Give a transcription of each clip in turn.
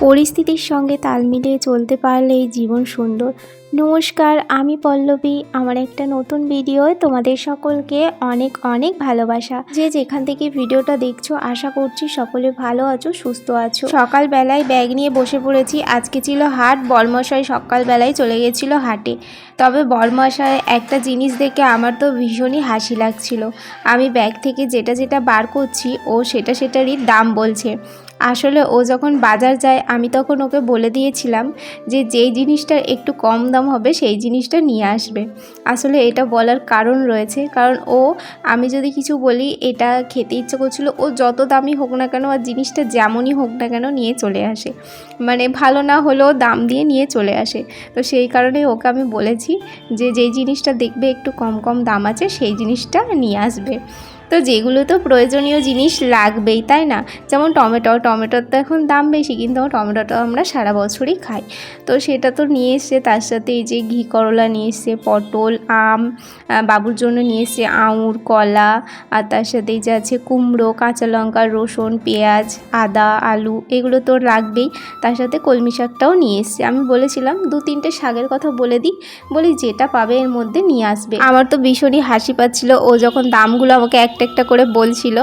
পরিস্থিতির সঙ্গে তাল মিলিয়ে চলতে পারলেই জীবন সুন্দর। নমস্কার, আমি পল্লবী। আমার একটা নতুন ভিডিওয় তোমাদের সকলকে অনেক অনেক ভালোবাসা। যে যেখান থেকে ভিডিওটা দেখছ, আশা করছি সকলে ভালো আছো, সুস্থ আছো। সকালবেলায় ব্যাগ নিয়ে বসে পড়েছি। আজকে ছিল হাট, বর্মশাই সকালবেলায় চলে গেছিল হাটে। তবে বর্মশায় একটা জিনিস দেখে আমার তো ভীষণই হাসি লাগছিল। আমি ব্যাগ থেকে যেটা যেটা বার করছি, ও সেটা সেটারই দাম বলছে। আসলে ও যখন বাজার যায়, আমি তখন ওকে বলে দিয়েছিলাম যে যেই জিনিসটার একটু কম দাম হবে, সেই জিনিসটা নিয়ে আসবে। আসলে এটা বলার কারণ রয়েছে, কারণ ও, আমি যদি কিছু বলি, এটা খেতে ইচ্ছে করছিল, ও যত দামি হোক না কেন, আর জিনিসটা যেমনই হোক না কেন নিয়ে চলে আসে। মানে ভালো না হলেও দাম দিয়ে নিয়ে চলে আসে। তো সেই কারণে ওকে আমি বলেছি যে, যেই জিনিসটা দেখবে একটু কম কম দাম আছে, সেই জিনিসটা নিয়ে আসবে। তো যেগুলো তো প্রয়োজনীয় জিনিস লাগবেই, তাই না? যেমন টমেটো, টমেটোর তো এখন দাম বেশি, কিন্তু টমেটোটা আমরা সারা বছরই খাই। তো সেটা তো নিয়ে এসছে, তার সাথে এই যে ঘি করলা নিয়ে এসছে, পটল, আম বাবুর জন্য নিয়ে এসছে আঙুর, কলা, আর তার সাথে এই যে আছে কুমড়ো, কাঁচা লঙ্কা, রসুন, পেঁয়াজ, আদা, আলু, এগুলো তো লাগবেই। তার সাথে কলমি শাকটাও নিয়ে এসছে। আমি বলেছিলাম, দু তিনটে শাকের কথা বলে দিই, বলি যেটা পাবে এর মধ্যে নিয়ে আসবে। আমার তো ভীষণই হাসি পাচ্ছিল, ও যখন দামগুলো আমাকে একটা একটা করে বলছিল।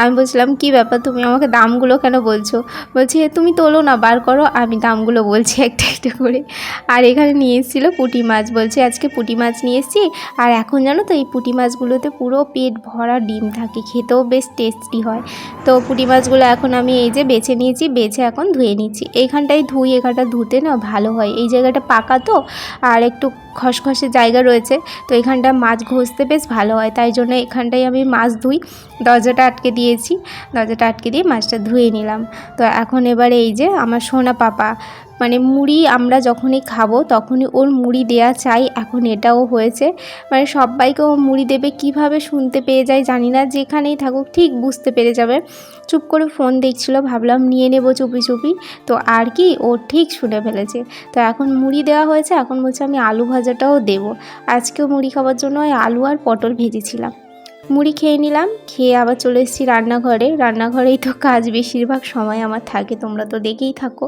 আমি বলছিলাম, কি ব্যাপার? তুমি আমাকে দামগুলো কেন বলছো? বলছে তুমি তোলো না, বার করো, আমি দামগুলো বলছি একটা একটা করে। আর এখানে নিয়ে এসেছিল পুঁটি মাছ। বলছে, আজকে পুঁটি মাছ নিয়ে এসেছি, আর এখন জানো তো, এই পুঁটি মাছগুলোতে পুরো পেট ভরা ডিম থাকে, খেতেও বেশ টেস্টি হয়। তো পুঁটি মাছগুলো এখন আমি এই যে বেছে নিয়েছি, বেছে এখন ধুয়ে নিচ্ছি। এইখানটায় ধুই, এখানটা ধুতে না ভালো হয়। এই জায়গাটা পাকা তো, আর একটু খসখসে জায়গা রয়েছে, তো এখানটা মাছ ঘষতে বেশ ভালো হয়, তাই জন্য এখানটাই আমি মাছ ধুই। দরজাটা আটকে দিয়েছি, দরজাটা আটকে দিয়ে মাছটা ধুয়ে নিলাম। তো এখন এবারে এই যে আমার সোনা পাপা মানে মুড়ি আমরা যখনই খাব তখনই ওর মুড়ি দেয়া চাই, এখন এটাও হয়েছে। মানে সবাইকে ও মুড়ি দেবে, কীভাবে শুনতে পেয়ে যায় জানি না, যেখানেই থাকুক ঠিক বুঝতে পেরে যাবে। চুপ করে ফোন দেখছিল, ভাবলাম নিয়ে নেব চুপি চুপি। তো আর কি, ও ঠিক শুনে ফেলেছে। তো এখন মুড়ি দেওয়া হয়েছে, এখন বলছে আমি আলু ভাজাটাও দেবো। আজকেও মুড়ি খাওয়ার জন্য ওই আলু আর পটল ভেজেছিলাম। মুড়ি খেয়ে নিলাম, খেয়ে আবার চলে এসেছি রান্নাঘরে। রান্নাঘরেই তো কাজ বেশিরভাগ সময় আমার থাকে, তোমরা তো দেখেই থাকো।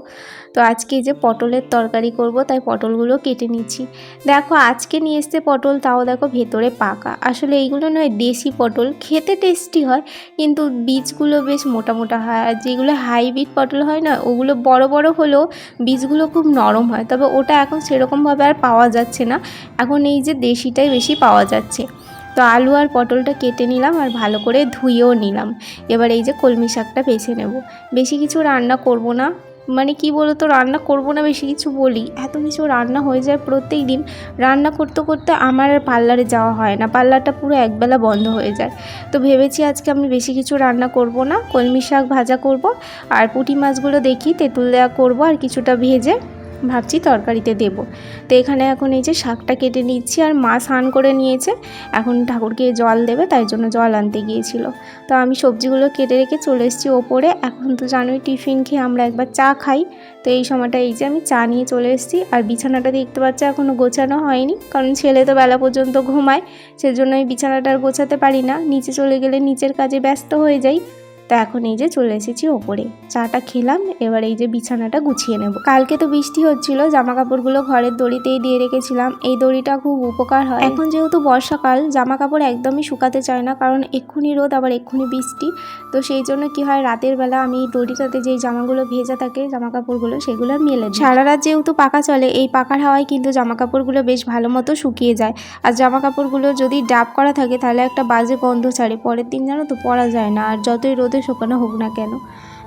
তো আজকে যে পটলের তরকারি করব, তাই পটলগুলো কেটে নিচ্ছি। দেখো, আজকে নিয়ে এসছে পটল, তাও দেখো ভেতরে পাকা। আসলে এইগুলো নয়, দেশি পটল। খেতে টেস্টি হয়, কিন্তু বীজগুলো বেশ মোটা মোটা হয়। আর যেগুলো হাইব্রিড পটল হয় না, ওগুলো বড় বড় হলেও বীজগুলো খুব নরম হয়। তবে ওটা এখন সেরকমভাবে আর পাওয়া যাচ্ছে না। এখন এই যে দেশিটাই বেশি পাওয়া যাচ্ছে। তো আলু আর পটলটা কেটে নিলাম আর ভালো করে ধুয়েও নিলাম। এবার এই যে কলমি শাকটা বেছে নেব। বেশি কিছু রান্না করব না। মানে কি বলো তো রান্না করব না, বেশি কিছু বলি। এত কিছু রান্না হয়ে যায় প্রত্যেক দিন রান্না করতে করতে আমার আর পার্লারে যাওয়া হয় না। পার্লারটা পুরো একবেলা বন্ধ হয়ে যায়। তো ভেবেছি আজকে আমি বেশি কিছু রান্না করব না। কলমি শাক ভাজা করব। আর পুঁটি মাছগুলো দেখি, তেঁতুল দেওয়া করব আর কিছুটা ভেজে ভাবছি তরকারিতে দেবো। তো এখানে এখন এই যে শাকটা কেটে নিচ্ছি আর মা স্নান করে নিয়েছে। এখন ঠাকুরকে জল দেবে, তাই জন্য জল আনতে গিয়েছিল। তো আমি সবজিগুলো কেটে রেখে চলে এসেছি ওপরে। এখন তো জানোই টিফিন খেয়ে আমরা একবার চা খাই। তো এই সময়টা এই যে আমি চা নিয়ে চলে এসেছি। আর বিছানাটা দেখতে পাচ্ছি এখনও গোছানো হয়নি, কারণ ছেলে তো বেলা পর্যন্ত ঘুমায়। সেজন্য আমি বিছানাটা আর গোছাতে পারি না। নিচে চলে গেলে নিচের কাজে ব্যস্ত হয়ে যাই। তা এখন এই যে চলে এসেছি ওপরে। চাটা খেলাম, এবার এই যে বিছানাটা গুছিয়ে নেব। কালকে তো বৃষ্টি হচ্ছিল জামা কাপড়গুলো ঘরের দড়িতেই দিয়ে রেখেছিলাম। এই দড়িটা খুব উপকার হয়। এখন যেহেতু বর্ষাকাল জামা কাপড় একদমই শুকাতে চায় না, কারণ এক্ষুনি রোদ, আবার এক্ষুনি বৃষ্টি। তো সেই জন্য কি হয়, রাতের বেলা আমি দড়িটাতে যেই জামাগুলো ভেজা থাকে জামা কাপড়গুলো সেগুলো মেলে সারা রাত যেহেতু পাকা চলে, এই পাকার হাওয়ায় কিন্তু জামা কাপড়গুলো বেশ ভালো মতো শুকিয়ে যায়। আর জামা কাপড়গুলো যদি ডাব করা থাকে, তাহলে একটা বাজে গন্ধ ছাড়ে, পরের দিন জানো তো পরা যায় না। আর যতই রোদে শুকানো হোক না কেন?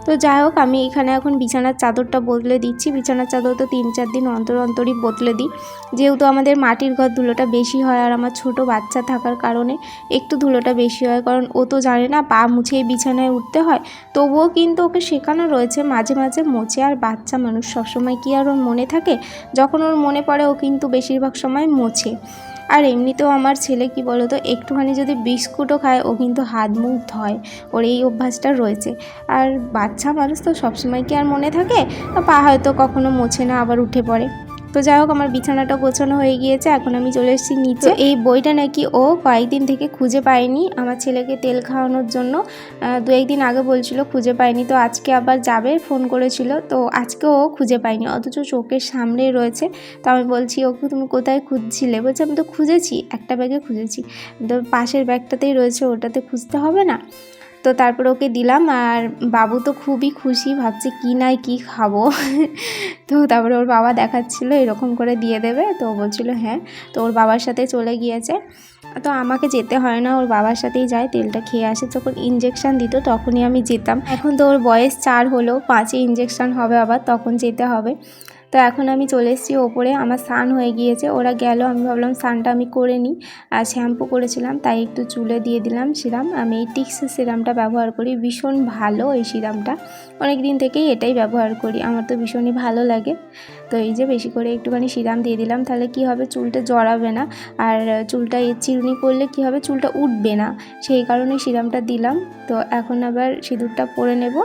তো যাই হোক, আমি এখানে এখন বিছানার চাদরটা বদলে দিচ্ছি। বিছানার চাদর তো তিন চার দিন অন্তর অন্তরই বদলে দিই। যেহেতু আমাদের মাটির ঘর ধুলোটা বেশি হয় আর আমার ছোট বাচ্চা থাকার কারণে একটু ধুলোটা বেশি হয়, কারণ ও তো জানে না পা মুছেই বিছানায় উঠতে হয়। তবুও কিন্তু ওকে শেখানো রয়েছে মাঝে মাঝে মোছে আর বাচ্চা মানুষ সবসময় কি আর ওর মনে থাকে? যখন ওর মনে পড়ে, ও কিন্তু বেশিরভাগ সময় মোছে। আর এমনিতেও আমার ছেলে কি বলতো, একটুখানি যদি বিস্কুটও খায়, ও কিন্তু হাত মুখ ধয়। ওর এই অভ্যাসটা রয়েছে। আর বাচ্চা মানুষ তো সবসময় কি আর মনে থাকে? পা হয়তো কখনো মোছে না, আবার উঠে পড়ে। তো যাই হোক, আমার বিছানাটা গোছানো হয়ে গিয়েছে, এখন আমি চলে এসেছি নিচে। এই বইটা নাকি ও কয়েকদিন থেকে খুঁজে পায়নি আমার ছেলেকে তেল খাওয়ানোর জন্য। দু একদিন আগে বলছিল খুঁজে পায়নি, তো আজকে আবার যাবে, ফোন করেছিল। তো আজকে ও খুঁজে পায়নি, অথচ চোখের সামনেই রয়েছে। তো আমি বলছি, ওকে, তুমি কোথায় খুঁজছিলে? বলছে, আমি তো খুঁজেছি, একটা ব্যাগে খুঁজেছি। তো পাশের ব্যাগটাতেই রয়েছে, ওটাতে খুঁজতে হবে না? তো তারপর ওকে দিলাম আর বাবু তো খুবই খুশি, ভাবছে কি নাই কি খাব? তো তারপরে ওর বাবা দেখাচ্ছিল, এরকম করে দিয়ে দেবে। তো বলছিল হ্যাঁ। তো ওর বাবার সাথে চলে গিয়েছে। তো আমাকে যেতে হয় না, ওর বাবার সাথেই যায়, তেলটা খেয়ে আসে। যখন ইঞ্জেকশান দিত তখনই আমি যেতাম। এখন তো ওর বয়স চার হলো, পাঁচে ইঞ্জেকশান হবে আবার, তখন যেতে হবে। তো এখন আমি চলে এসেছি ওপরে, আমার স্নান হয়ে গিয়েছে, ওরা গেল, আমি ভাবলাম স্নানটা আমি করে নিই। আর শ্যাম্পু করেছিলাম, তাই একটু চুলে দিয়ে দিলাম সিরাম। আমি এই টিক্সের সিরামটা ব্যবহার করি, ভীষণ ভালো এই সিরামটা। অনেক দিন থেকেই এটাই ব্যবহার করি, আমার তো ভীষণই ভালো লাগে। তো এই যে বেশি করে একটুখানি সিরাম দিয়ে দিলাম, তাহলে কি হবে, চুলটা জড়াবে না। আর চুলটা চিরুনি করলে কি হবে, চুলটা উঠবে না। সেই কারণে সিরামটা দিলাম। তো এখন আবার সিঁদুরটা পরে নেব,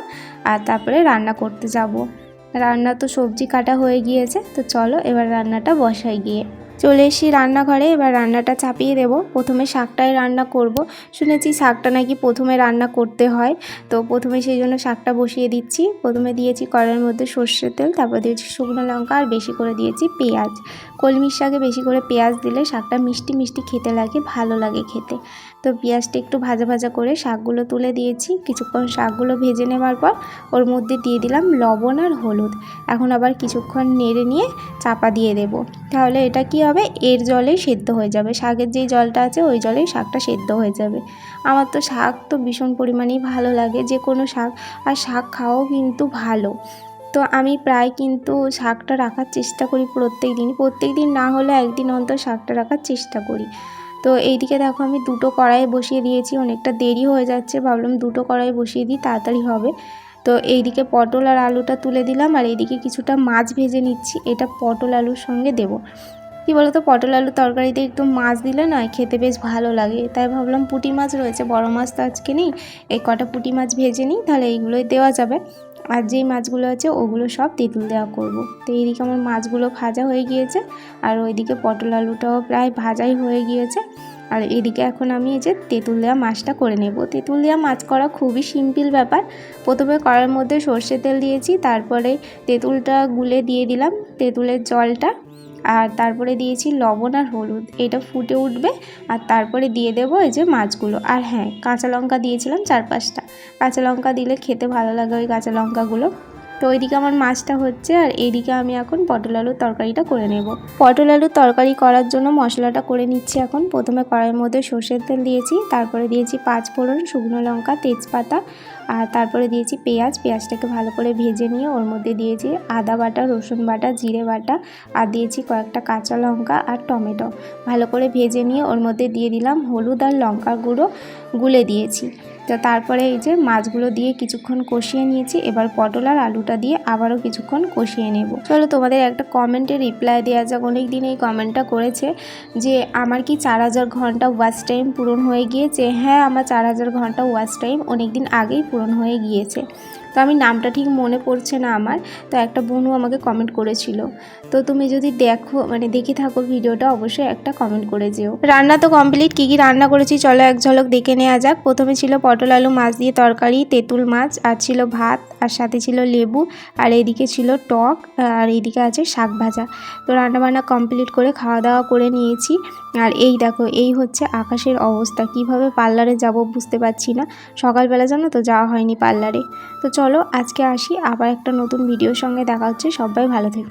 আর তারপরে রান্না করতে যাব। রান্না তো সবজি কাটা হয়ে গিয়েছে, তো চলো এবার রান্নাটা বসাই গিয়ে। চলে এসেছি রান্নাঘরে, এবার রান্নাটা চাপিয়ে দেবো। প্রথমে শাকটাই রান্না করব। শুনেছি শাকটা নাকি প্রথমে রান্না করতে হয়, তো প্রথমে সেই জন্য শাকটা বসিয়ে দিচ্ছি। প্রথমে দিয়েছি কড়াইয়ের মধ্যে সর্ষের তেল, তারপর দিয়েছি শুকনো লঙ্কা আর বেশি করে দিয়েছি পেঁয়াজ। কলমির শাকে বেশি করে পেঁয়াজ দিলে শাকটা মিষ্টি মিষ্টি খেতে লাগে, ভালো লাগে খেতে। তো পেঁয়াজটা একটু ভাজা ভাজা করে শাকগুলো তুলে দিয়েছি। কিছুক্ষণ শাকগুলো ভেজে নেওয়ার পর ওর মধ্যে দিয়ে দিলাম লবণ আর হলুদ। এখন আবার কিছুক্ষণ নেড়ে নিয়ে চাপা দিয়ে দেব। তাহলে এটা কি হবে? এর জলেই সেদ্ধ হয়ে যাবে। শাকের যেই জলটা আছে ওই জলেই শাকটা সেদ্ধ হয়ে যাবে। আমার তো শাক তো ভীষণ পরিমাণেই ভালো লাগে, যে কোনো শাক। আর শাক খাওয়াও কিন্তু ভালো। তো আমি প্রায় কিন্তু শাকটা রাখার চেষ্টা করি প্রত্যেক দিন। প্রত্যেক দিন না হলে একদিন অন্তর শাকটা রাখার চেষ্টা করি। তো এইদিকে দেখো আমি দুটো কড়াই বসিয়ে দিয়েছি, অনেকটা দেরি হয়ে যাচ্ছে, ভাবলাম দুটো কড়াই বসিয়ে দিই, তাড়াতাড়ি হবে। তো এইদিকে পটল আর আলুটা তুলে দিলাম, আর এইদিকে কিছুটা মাছ ভেজে নিচ্ছি, এটা পটল আলুর সঙ্গে দেবো। কী বলতো, পটল আলু তরকারিতে একটু মাছ দিলে না খেতে বেশ ভালো লাগে, তাই ভাবলাম পুঁটি মাছ রয়েছে, বড় মাছ তো আজকে নেই, এই কটা পুঁটি মাছ ভেজে নিই, তাহলে এইগুলোই দেওয়া যাবে। আর যেই মাছগুলো আছে, ওগুলো সব তেঁতুল দেওয়া করব। তো এইদিকে আমার মাছগুলো ভাজা হয়ে গিয়েছে, আর ওইদিকে পটল আলুটাও প্রায় ভাজাই হয়ে গিয়েছে। আর এদিকে এখন আমি এই যে তেঁতুল দেওয়া মাছটা করে নেব। তেঁতুল দেওয়া মাছ করা খুবই সিম্পল ব্যাপার। প্রথমে কড়ার মধ্যে সর্ষে তেল দিয়েছি, তারপরে তেঁতুলটা গুলে দিয়ে দিলাম। তেঁতুলের জলটা আর তারপরে দিয়েছি লবণ আর হলুদ। এটা ফুটে উঠবে আর তারপরে দিয়ে দেবো এই যে মাছগুলো। আর হ্যাঁ কাঁচা লঙ্কা দিয়েছিলাম চার পাঁচটা। কাঁচা লঙ্কা দিলে খেতে ভালো লাগে ওই কাঁচা লঙ্কাগুলো। তো ওইদিকে আমার মাছটা হচ্ছে আর এইদিকে আমি এখন পটল আলুর তরকারিটা করে নেব। পটল আলুর তরকারি করার জন্য মশলাটা করে নিচ্ছি এখন। প্রথমে কড়াইয়ের মধ্যে সর্ষের তেল দিয়েছি, তারপরে দিয়েছি পাঁচ ফোড়ন শুকনো লঙ্কা, তেজপাতা আর তারপরে দিয়েছি পেঁয়াজ। পেঁয়াজটাকে ভালো করে ভেজে নিয়ে ওর মধ্যে দিয়েছি আদা বাটা, রসুন বাটা, জিরে বাটা আর দিয়েছি কয়েকটা কাঁচা লঙ্কা আর টমেটো। ভালো করে ভেজে নিয়ে ওর মধ্যে দিয়ে দিলাম হলুদ আর লঙ্কা গুঁড়ো। গুলে দিয়েছি। তো তারপরে এই যে মাছগুলো দিয়ে কিছুক্ষণ কষিয়ে নিয়েছি, এবার পটল আর আলুটা দিয়ে আবারও কিছুক্ষণ কষিয়ে নেব। চলো তোমাদের একটা কমেন্টে রিপ্লাই দেওয়া যাক অনেক দিন এই কমেন্টটা করেছে যে, আমার কি চার হাজার ঘণ্টা ওয়াচ টাইম পূরণ হয়ে গিয়েছে? হ্যাঁ আমার চার হাজার ঘণ্টা ওয়াচ টাইম অনেক দিন আগেই পূরণ হয়ে গিয়েছে। তো আমি নামটা ঠিক মনে পড়ছে না আমার, তো একটা বোনও আমাকে কমেন্ট করেছিল। তো তুমি যদি দেখো মানে দেখে থাকো ভিডিওটা, অবশ্যই একটা কমেন্ট করে যেও। রান্না তো কমপ্লিট কী কী রান্না করেছি চলো এক ঝলক দেখে নেওয়া যাক। প্রথমে ছিল পটল আলু, মাছ দিয়ে তরকারি, তেঁতুল মাছ, আর ছিল ভাত, আর সাথে ছিল লেবু, আর এদিকে ছিল টক, আর এদিকে আছে শাক ভাজা। তো রান্নাবান্না কমপ্লিট করে খাওয়া দাওয়া করে নিয়েছি। আর এই দেখো, এই হচ্ছে আকাশের অবস্থা। কীভাবে পার্লারে যাব বুঝতে পারছি না। সকালবেলা জানো তো যাওয়া হয়নি পার্লারে। তো চলো আজকে আসি আবার একটা নতুন ভিডিওর সঙ্গে দেখা হচ্ছে। সবাই ভালো থেকো।